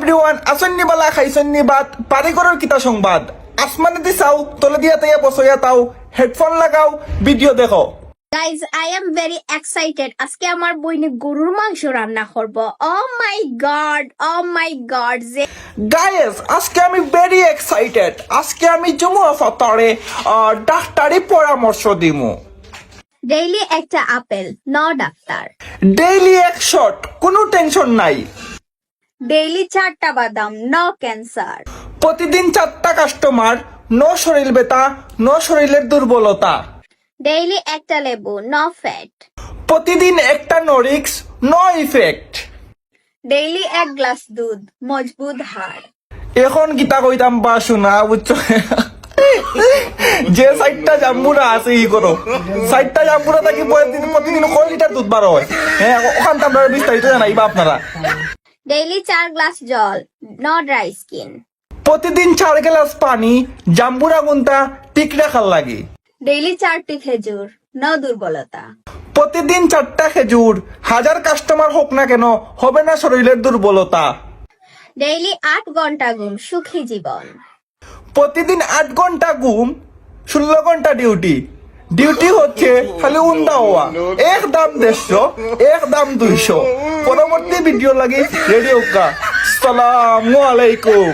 Everyone আসন্নি বালা খাইছন্নি বাদ পারিকরের কিতা সংবাদ। আসমানে দি চাও তলে দিয়া তাইয়া বসইয়া তাও হেডফোন লাগাও ভিডিও দেখো। Guys I am very excited আজকে আমার বইনে গরুর মাংস রান্না করব oh my god oh my god যে গায়েস আজকে আমি ভেরি এক্সাইটেড আজকে আমি জমু ফতরে ডাক্তারি পরামর্শ দিমু। ডেইলি একটা আপেল ন ডাক্তার ডেইলি এক শট কোনো টেনশন নাই। ডেইলি চারটা বাদাম ন ক্যান্সার প্রতিদিন চারটা কাস্টমার নো শরীর বেতা নো শরীরের দুর্বলতা। ডেইলি একটা লেবু ন ফ্যাট প্রতিদিন একটা নরিক্স নো ইফেক্ট ডেইলি এক গ্লাস দুধ মজবুত হাড়. এখন গীতা কইতাম বা শোনা বুঝছ? যে সাইডটা জাম্বুরা আছে ই করো। সাইডটা জাম্বুরা থাকি প্রতিদিন প্রতিদিন কয় লিটার দুধ বার হয়? হ্যাঁ ওখান তো আপনারা বিস্তারিত জানাইবা আপনারা। ডেইলি চার গ্লাস জল ন ড্রাই স্কিন প্রতিদিন চার গ্লাস পানি জাম্বুরা গুন্তা ঠিক রাখার লাগে। ডেইলি চারটি খেজুর ন দুর্বলতা। প্রতিদিন চারটা খেজুর হাজার কাস্টমার হোক না কেন হবে না শরীরের দুর্বলতা। ডেইলি আট ঘণ্টা ঘুম সুখী জীবন। প্রতিদিন আট ঘণ্টা ঘুম ষোলো ঘণ্টা ডিউটি ডিউটি হচ্ছে খালি উন্দা হওয়া এক দাম দেড়শো এক দাম দুইশো। ভিডিও লাগে রেডিও কা সালাম আলাইকুম